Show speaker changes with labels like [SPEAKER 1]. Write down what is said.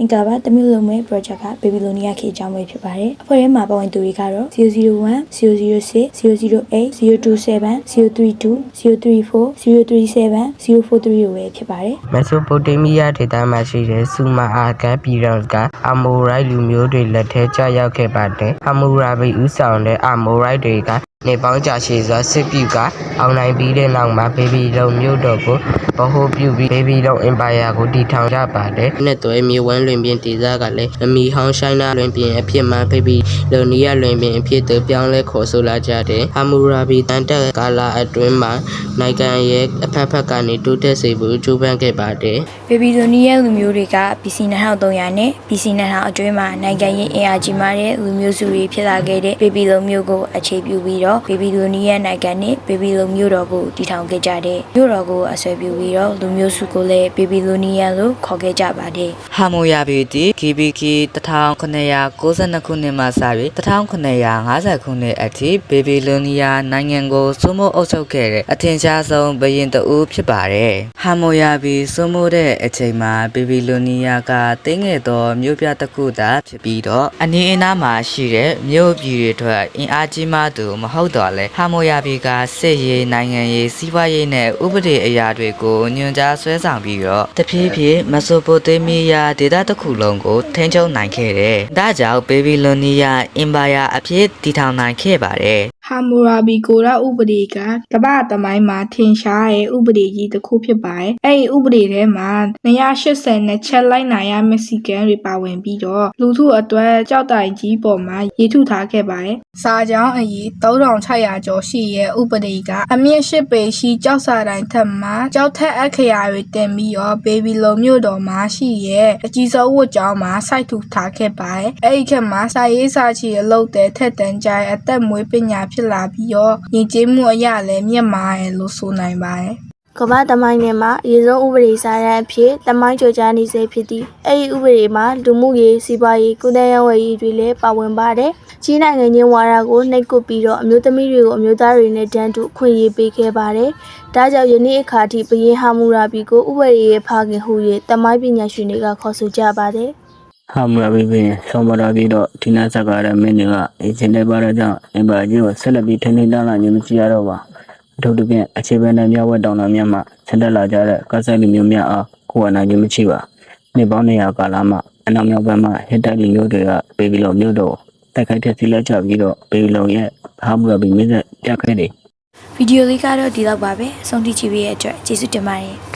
[SPEAKER 1] အင်္ဂါပါတမျိုးလုံးမဲ့ project က Babylonia ခေတ်အကြောင်းပဲဖြစ်ပါတယ်။အဖွဲ့ထဲမှာပါဝင်သူတွေကတော့001 006 008 027 032 034 037 043တို့ပဲဖြစ်ပါတယ်
[SPEAKER 2] မက်ဆိုပိုတေးမီးယားဒေသမှာရှိတဲ့ဆူမာအာကန်ပြည်တော်ကအမိုရိုက်လူမျိုးတွေလက်ထဲကျရောက်ခဲ့ပါတယ်။အမိုရာဘီဦးဆောင်တဲ့အမိုရိုက်တွေကနေပေါင်းကြရှည်စွာစစ်ပြူကအောင်နိုင်ပြီးတဲ့နောက်မှာဘေဘီလုံမျိုးတော်ကိုဗဟိုပြုပြီးဘေဘီလုံအင်ပါယာကိုတည်ထောင်ကြပါတယ်။နဲ့သွဲမြေဝမ်းလွင်ပြင်ဒေသကလည်းအမီဟောင်းဆိုင်နာလွင်ပြင်အဖြစ်မှဘေဘီလုံနီယာလွင်ပြင်အဖြစ်သို့ပြောင်းလဲခေါ်ဆိုလာကြတဲ့အမိုရာဘီတန်တက်ကာလာအတွင်းမှာနိုင်ငံရဲ့အဖက်ဖက်ကနေတိုးတက်စေဖို့ကြိုးပမ်းခဲ့ပါတယ်။။
[SPEAKER 1] Babylonia လူမျိုးတွေက BC 2300နဲ့ BC 2000အတွင်းမှာနိုင်ငံရေးအင်အားကြီးမားတဲ့လူမျိုးစုတွေဖြစ်လာခဲ့တဲ့ Babylon မျိုးကိုအခြေပြုပြီးတော့ Babylonia နိုင်ငံနဲ့ Babylon မျိုးတော်ကိုတည်ထောင်ခဲ့ကြတဲ့မျိုးတော်ကိုအဆွဲပြုပြီးတော့လူမျိုးစုကိုလည်း Babylonia လို့ခေါ်ခဲ့ကြပါတယ်။
[SPEAKER 3] ဟာမိုယာဘီတီ KBK 1992ခုနှစ်မှစပြီး1950ခုနှစ်အထိဘေဘီလိုနီးယားနိုင်ငံကိုစိုးမိုးအုပ်ချုပ်ခဲ့တဲ့အထင်ရှားဆုံးဘုရင်တဦးဖြစ်ပါတယ်။ဟာမိုယာဘီစိုးမိုးတဲ့အချိန်မှာဘေဘီလိုနီးယားကတင်းငယ်သောမြို့ပြတစ်ခုသာဖြစ်ပြီးတော့အနီးအနားမှာရှိတဲ့မြို့ပြည်တွေအတွက်အင်အားကြီးမှသူမဟုတ်တော့လဲဟာမိုယာဘီကစစ်ရေးနိုင်ငံရေးစီးပွားရေးနဲ့ဥပဒေအရာတွေကိုညွှန်ကြားဆွဲဆောင်ပြီးတော့တဖြည်းဖြည်းမက်ဆိုပိုတေးမီးယားဒေသတစ်ခုလုံးကိုထိန်းချုပ်နိုင်ခဲ့တယ်။ဒါကြောင့်ဘေဘီလိုနီးယားအင်ပါယာအဖြစ်တည်ထောင်နိုင်ခဲ့ပါတယ်။
[SPEAKER 4] ဟာမူရာဘီကိုရာဥပဒေကကမ္ဘာသမိုင်းမှာထင်ရှားတဲ့ဥပဒေကြီးတစ်ခုဖြစ်ပါတယ်။အဲ့ဒီဥပဒေထဲမှာ280နဲ့ချက်လိုက်နာရမယ့်စီကံတွေပါဝင်ပြီးတော့လူထုအတွက်ကြောက်တိုင်ကြီးပေါ်မှာရေးထုထားခဲ့ပါတယ်။စာကြောင်းအရေး3600ကျော်ရှိရဲ့ဥပဒေကအမြင့်၈ပေရှိကြောက်စာတိုင်ထက်မှာကြောက်ထက်အခရာတွေတင်ပြီးတော့ဘေဘီလုံမြို့တော်မှာရှိရဲ့အကြီးဆုံးဝတ်ကျောင်းမှာစိုက်ထူထားခဲ့ပါတယ်။အဲ့ဒီခက်မှာစာရေးစာချီအလုပ်တဲ့ထက်တန်းကြိုင်အသက်မွေးပညာဖြစ်လာပြီးတော့ယဉ်ကျေးမှုအရာလည်းမြင့်မားတယ်လို့ဆိုနိုင်ပါတယ်။
[SPEAKER 5] ကမ္ဘာသမိုင်းထဲမှာအရေးဆုံးဥပဒေစာတမ်းအဖြစ်သမိုင်းကြော်ကြားနေစေဖြစ်သည်အဲ့ဒီဥပဒေမှာလူမှုရေးစီးပွားရေးကုသရေးဝယ်ရေးတွေလည်းပါဝင်ပါတယ်ကြီးနိုင်ငံချင်းဝါဒကိုနှိပ်ကွပ်ပြီးတော့အမျိုးသမီးတွေကိုအမျိုးသားတွေနဲ့တန်းတူအခွင့်အရေးပေးခဲ့ပါတယ်ဒါကြောင့်ယနေ့အခါထိဘရင်ဟာမူရာဘီကိုဥပဒေရဲ့ဖခင်ဟု၍သမိုင်းပညာရှင်တွေကခေါ်ဆိုကြပါတယ်
[SPEAKER 6] ဟာမရဘီပင်ဆုံးမတော်ပြီးတော့ဒီနာဆက်ကရမင်းတွေကအချင်းတွေပါတော့ကြောင့်အင်ပါကြီးကိုဆက်လက်ပြီးထိန်းသိမ်းတလာခြင်းမရှိရတော့ပါအထူးသဖြင့်အခြေခံတဲ့မြောက်ဝဲတောင်တော်မြတ်မှဆက်တက်လာကြတဲ့ကဆယ်လူမျိုးများအားကိုယ်ဝနိုင်ခြင်းမရှိပါနှစ်ပေါင်း200ကာလမှအနောက်မြောက်ဘက်မှဟစ်တိုက်လူမျိုးတွေကဘေဘီလုံမြို့တော်တိုက်ခိုက်တဲ့စီလက်ချပြီးတော့ဘေဘီလုံရဲ့ဟာမရဘီမင်းဆက်ပြခဲ့တယ်
[SPEAKER 1] ဗီဒီယိုလေးကတော့ဒီလောက်ပါပဲအဆုံးထိကြည့်ပေးရဲ့အတွက်ကျေးဇူးတင်ပါတယ်